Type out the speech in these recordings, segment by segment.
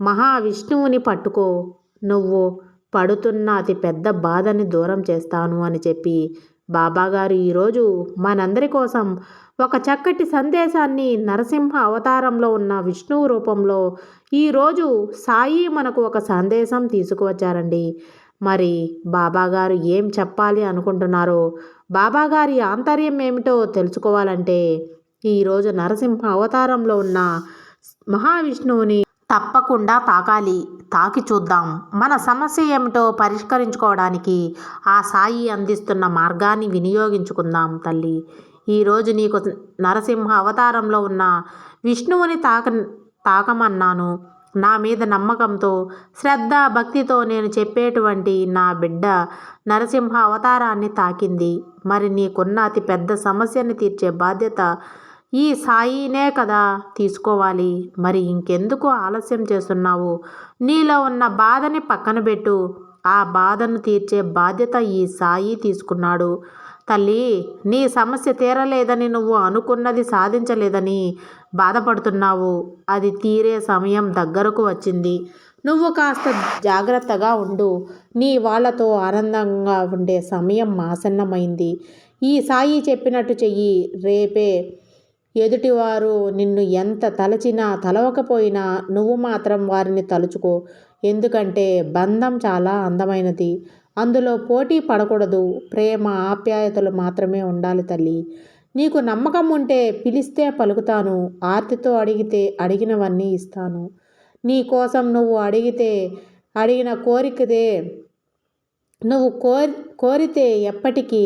మహావిష్ణువుని పట్టుకో. నువ్వు పడుతున్న అతి పెద్ద బాధని దూరం చేస్తాను అని చెప్పి బాబాగారు ఈరోజు మనందరి కోసం ఒక చక్కటి సందేశాన్ని నరసింహ అవతారంలో ఉన్న విష్ణువు రూపంలో ఈరోజు సాయి మనకు ఒక సందేశం తీసుకువచ్చారండి. మరి బాబాగారు ఏం చెప్పాలి అనుకుంటున్నారో బాబాగారి ఆంతర్యం ఏమిటో తెలుసుకోవాలంటే ఈరోజు నరసింహ అవతారంలో ఉన్న మహావిష్ణువుని తప్పకుండా తాకాలి తాకి చూద్దాం. మన సమస్య ఏమిటో పరిష్కరించుకోవడానికి ఆ సాయి అందిస్తున్న మార్గాన్ని వినియోగించుకుందాం తల్లి. ఈరోజు నీకు నరసింహ అవతారంలో ఉన్న విష్ణువుని తాక తాకమన్నాను నా మీద నమ్మకంతో శ్రద్ధ భక్తితో నేను చెప్పేటువంటి నా బిడ్డ నరసింహ అవతారాన్ని తాకింది. మరి నీకున్న అతి పెద్ద సమస్యని తీర్చే బాధ్యత ఈ సాయినే కదా తీసుకోవాలి. మరి ఇంకెందుకు ఆలస్యం చేస్తున్నావు? నీలో ఉన్న బాధని పక్కన పెట్టు. ఆ బాధను తీర్చే బాధ్యత ఈ సాయి తీసుకున్నాడు. తల్లి నీ సమస్య తీరలేదని నువ్వు అనుకున్నది సాధించలేదని బాధపడుతున్నావు. అది తీరే సమయం దగ్గరకు వచ్చింది. నువ్వు కాస్త జాగ్రత్తగా ఉండు. నీ వాళ్ళతో ఆనందంగా ఉండే సమయం ఆసన్నమైంది. ఈ సాయి చెప్పినట్టు చెయ్యి. రేపే ఎదుటివారు నిన్ను ఎంత తలచినా తలవకపోయినా నువ్వు మాత్రం వారిని తలుచుకో. ఎందుకంటే బంధం చాలా అందమైనది. అందులో పోటీ పడకూడదు. ప్రేమ ఆప్యాయతలు మాత్రమే ఉండాలి తల్లి. నీకు నమ్మకం ఉంటే పిలిస్తే పలుకుతాను. ఆర్తితో అడిగితే అడిగినవన్నీ ఇస్తాను. నీ కోసం నువ్వు అడిగితే అడిగిన కోరికదే నువ్వు కోరి కోరితే ఎప్పటికీ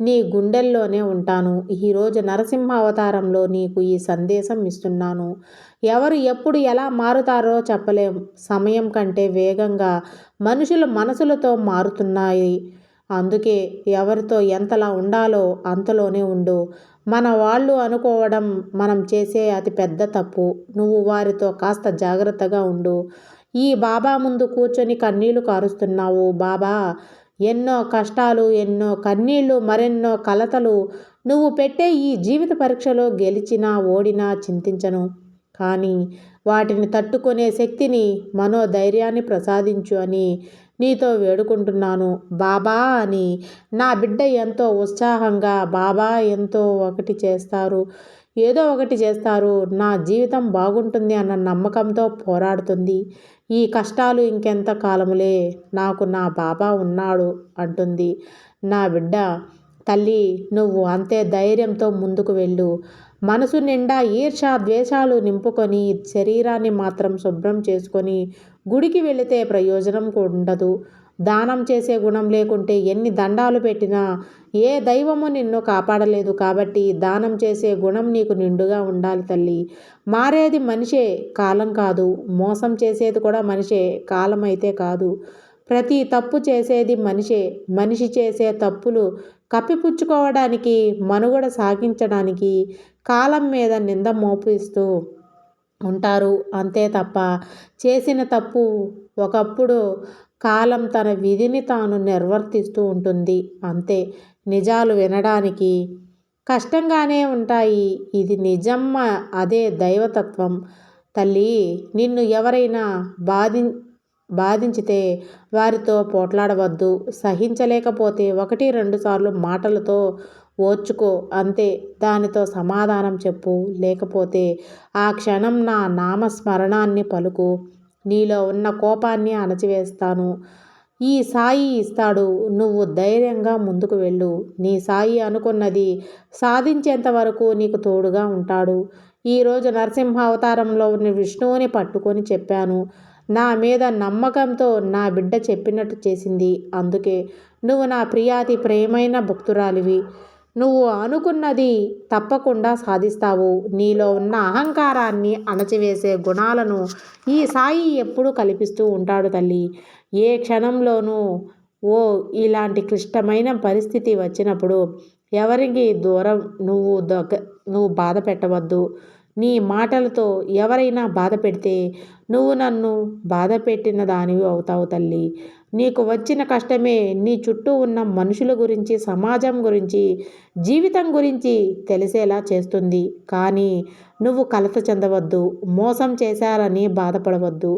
నీ గుండెల్లోనే ఉంటాను. ఈరోజు నరసింహ అవతారంలో నీకు ఈ సందేశం ఇస్తున్నాను. ఎవరు ఎప్పుడు ఎలా మారుతారో చెప్పలేం. సమయం కంటే వేగంగా మనుషుల మనసులతో మారుతున్నాయి. అందుకే ఎవరితో ఎంతలా ఉండాలో అంతలోనే ఉండు. మన వాళ్ళు అనుకోవడం మనం చేసే అతి పెద్ద తప్పు. నువ్వు వారితో కాస్త జాగ్రత్తగా ఉండు. ఈ బాబా ముందు కూర్చొని కన్నీళ్ళు కారుస్తున్నావు. బాబా ఎన్నో కష్టాలు ఎన్నో కన్నీళ్ళు మరెన్నో కలతలు నువ్వు పెట్టే ఈ జీవిత పరీక్షలో గెలిచినా ఓడినా చింతించను. కానీ వాటిని తట్టుకునే శక్తిని మనోధైర్యాన్ని ప్రసాదించు అని నీతో వేడుకుంటున్నాను. బాబా అని నా బిడ్డ ఎంతో ఉత్సాహంగా బాబా ఎంతో ఒకటి చేస్తారు. ఏదో ఒకటి చేస్తారు. నా జీవితం బాగుంటుంది అన్న నమ్మకంతో పోరాడుతుంది. ఈ కష్టాలు ఇంకెంత కాలములే? నాకు నా బాబా ఉన్నాడు అంటుంది. నా బిడ్డ తల్లి నువ్వు అంతే ధైర్యంతో ముందుకు వెళ్ళు. మనసు నిండా ఈర్ష ద్వేషాలు నింపుకొని శరీరాన్ని మాత్రం శుభ్రం చేసుకొని గుడికి వెళితే ప్రయోజనం ఉండదు. దానం చేసే గుణం లేకుంటే ఎన్ని దండాలు పెట్టినా ఏ దైవము నిన్ను కాపాడలేదు కాబట్టి దానం చేసే గుణం నీకు నిండుగా ఉండాలి తల్లి. మారేది మనిషే కాలం కాదు మోసం చేసేది కూడా మనిషే కాలం అయితే కాదు. ప్రతి తప్పు చేసేది మనిషే మనిషి చేసే తప్పులు కప్పిపుచ్చుకోవడానికి మనుగడ సాగించడానికి కాలం మీద నింద మోపిస్తూ ఉంటారు. అంతే తప్ప చేసిన తప్పు ఒకప్పుడు కాలం తన విధిని తాను నిర్వర్తిస్తూ ఉంటుంది. అంతే. నిజాలు వినడానికి కష్టంగానే ఉంటాయి. ఇది నిజం అదే దైవతత్వం. తల్లి నిన్ను ఎవరైనా బాధి బాధించితే వారితో పోట్లాడవద్దు. సహించలేకపోతే ఒకటి రెండు సార్లు మాటలతో ఓర్చుకో. అంతే. దానితో సమాధానం చెప్పు. లేకపోతే ఆ క్షణం నా నామస్మరణాన్ని పలుకు. నీలో ఉన్న కోపాన్ని అణచివేస్తాను. ఈ సాయి ఇస్తాడు. నువ్వు ధైర్యంగా ముందుకు వెళ్ళు. నీ సాయి అనుకున్నది సాధించేంత వరకు నీకు తోడుగా ఉంటాడు. ఈరోజు నరసింహ అవతారంలో ఉన్న విష్ణువుని పట్టుకొని చెప్పాను. నా మీద నమ్మకంతో నా బిడ్డ చెప్పినట్టు చేసింది. అందుకే నువ్వు నా ప్రియాతి ప్రేమైన భక్తురాలివి. నువ్వు అనుకున్నది తప్పకుండా సాధిస్తావు. నీలో ఉన్న అహంకారాన్ని అణచివేసే గుణాలను ఈ సాయి ఎప్పుడూ కల్పిస్తూ ఉంటాడు తల్లి. ఏ క్షణంలోనూ ఓ ఇలాంటి క్లిష్టమైన పరిస్థితి వచ్చినప్పుడు ఎవరికి దూరం నువ్వు దగ్గ నువ్వు బాధ పెట్టవద్దు. నీ మాటలతో ఎవరైనా బాధ పెడితే నువ్వు నన్ను బాధ పెట్టిన దానివి అవుతావు తల్లి. నీకు వచ్చిన కష్టమే నీ చుట్టూ ఉన్న మనుషుల గురించి సమాజం గురించి జీవితం గురించి తెలిసేలా చేస్తుంది. కానీ నువ్వు కలత చెందవద్దు మోసం చేశారని బాధపడవద్దు.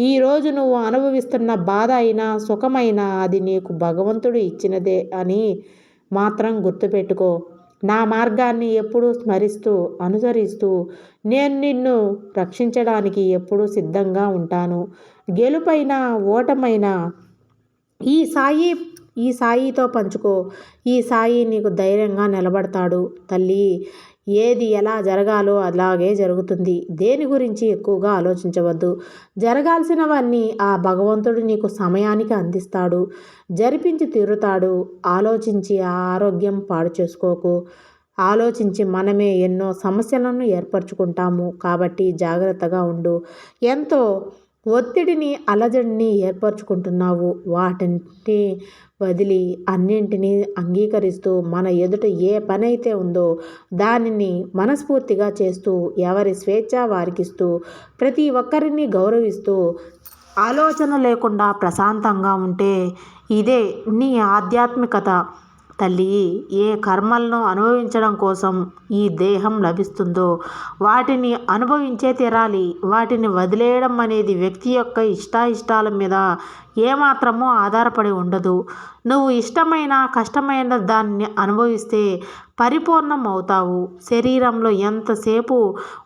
ఈరోజు నువ్వు అనుభవిస్తున్న బాధ అయినా సుఖమైనా అది నీకు భగవంతుడు ఇచ్చినదే అని మాత్రం గుర్తుపెట్టుకో. నా మార్గాన్ని ఎప్పుడూ స్మరిస్తూ అనుసరిస్తూ నేను నిన్ను రక్షించడానికి ఎప్పుడూ సిద్ధంగా ఉంటాను. గెలుపైన ఓటమైన ఈ సాయి ఈ సాయితో పంచుకో. ఈ సాయి నీకు ధైర్యంగా నిలబడతాడు. తల్లి ఏది ఎలా జరగాలో అలాగే జరుగుతుంది. దేని గురించి ఎక్కువగా ఆలోచించవద్దు. జరగాల్సినవన్నీ ఆ భగవంతుడు నీకు సమయానికి అందిస్తాడు. జరిపించి తీరుతాడు. ఆలోచించి ఆ ఆరోగ్యం పాడు చేసుకోకు. ఆలోచించి మనమే ఎన్నో సమస్యలను ఏర్పరచుకుంటాము. కాబట్టి జాగ్రత్తగా ఉండు. ఎంతో ఒత్తిడిని అలజడిని ఏర్పరచుకుంటున్నావు. వాటిని వదిలి అన్నింటినీ అంగీకరిస్తూ మన ఎదుట ఏ పని అయితే ఉందో దానిని మనస్ఫూర్తిగా చేస్తూ ఎవరి స్వేచ్ఛ వారికిస్తూ ప్రతి ఒక్కరిని గౌరవిస్తూ ఆలోచన లేకుండా ప్రశాంతంగా ఉంటే ఇదే నీ ఆధ్యాత్మికత. తల్లి ఏ కర్మలను అనుభవించడం కోసం ఈ దేహం లభిస్తుందో వాటిని అనుభవించే తీరాలి. వాటిని వదిలేయడం అనేది వ్యక్తి యొక్క ఇష్టాయిష్టాల మీద ఏమాత్రమూ ఆధారపడి ఉండదు. నువ్వు ఇష్టమైన కష్టమైన దాన్ని అనుభవిస్తే పరిపూర్ణం అవుతావు శరీరంలో ఎంతసేపు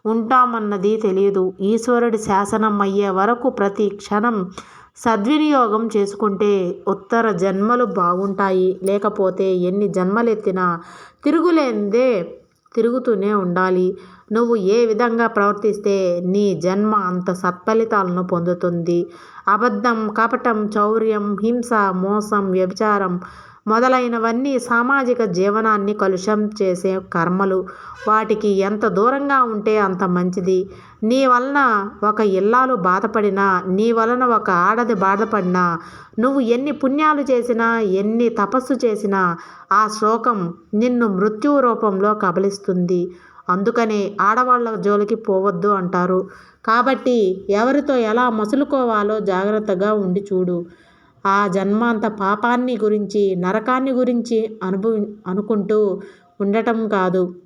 ఉంటామన్నది తెలియదు. ఈశ్వరుడి శాసనం అయ్యే వరకు ప్రతి క్షణం సద్వినియోగం చేసుకుంటే ఉత్తర జన్మలు బాగుంటాయి. లేకపోతే ఎన్ని జన్మలెత్తినా తిరుగులేందే తిరుగుతూనే ఉండాలి. నువ్వు ఏ విధంగా ప్రవర్తిస్తే నీ జన్మ అంత సత్ఫలితాలను పొందుతుంది. అబద్ధం కపటం చౌర్యం హింస మోసం వ్యభిచారం మొదలైనవన్నీ సామాజిక జీవనాన్ని కలుషం చేసే కర్మలు. వాటికి ఎంత దూరంగా ఉంటే అంత మంచిది. నీ వలన ఒక ఇల్లాలు బాధపడినా నీ వలన ఒక ఆడది బాధపడినా నువ్వు ఎన్ని పుణ్యాలు చేసినా ఎన్ని తపస్సు చేసినా ఆ శోకం నిన్ను మృత్యు రూపంలో కబలిస్తుంది. అందుకనే ఆడవాళ్ళ జోలికి పోవద్దు అంటారు. కాబట్టి ఎవరితో ఎలా మసులుకోవాలో జాగ్రత్తగా ఉండి చూడు. ఆ జన్మాంత పాపాన్ని గురించి నరకాన్ని గురించి అనుభవి అనుకుంటూ ఉండటం కాదు.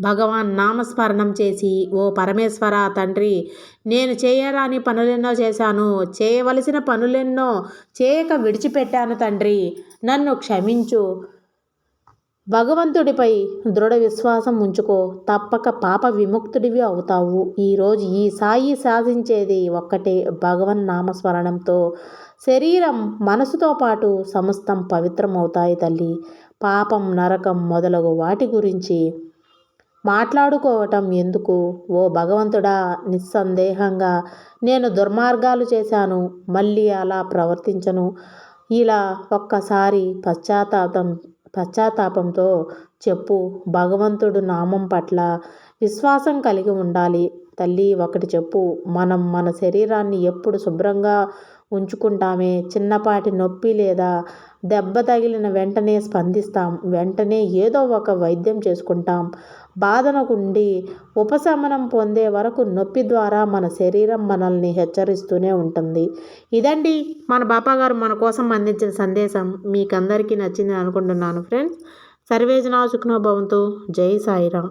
భగవాన్ నామస్మరణం చేసి ఓ పరమేశ్వర తండ్రి నేను చేయరాని పనులెన్నో చేశాను. చేయవలసిన పనులెన్నో చేయక విడిచిపెట్టాను తండ్రి. నన్ను క్షమించు. భగవంతుడిపై దృఢ విశ్వాసం ఉంచుకో. తప్పక పాప విముక్తుడివి అవుతావు. ఈరోజు ఈ సాయి సాధించేది ఒక్కటే భగవన్ నామస్మరణంతో. శరీరం మనసుతో పాటు సమస్తం పవిత్రమవుతాయి తల్లి. పాపం నరకం మొదలగు వాటి గురించి మాట్లాడుకోవటం ఎందుకు? ఓ భగవంతుడా నిస్సందేహంగా నేను దుర్మార్గాలు చేశాను మళ్ళీ అలా ప్రవర్తించను. ఇలా ఒక్కసారి పశ్చాత్తాపం పశ్చాత్తాపంతో చెప్పు భగవంతుడు నామం పట్ల విశ్వాసం కలిగి ఉండాలి. తల్లి ఒకటి చెప్పు మనం మన శరీరాన్ని ఎప్పుడు శుభ్రంగా ఉంచుకుంటామే? చిన్నపాటి నొప్పి లేదా దెబ్బ తగిలిన వెంటనే స్పందిస్తాం. వెంటనే ఏదో ఒక వైద్యం చేసుకుంటాం. బాధనకుండి ఉపశమనం పొందే వరకు నొప్పి ద్వారా మన శరీరం మనల్ని హెచ్చరిస్తూనే ఉంటుంది. ఇదండి మన బాపాగారు మన కోసం అందించిన సందేశం. మీకు అందరికీ నచ్చింది అనుకుంటున్నాను ఫ్రెండ్స్. సర్వేజనా సుఖ్నో భవంతు. జై సాయిరామ్.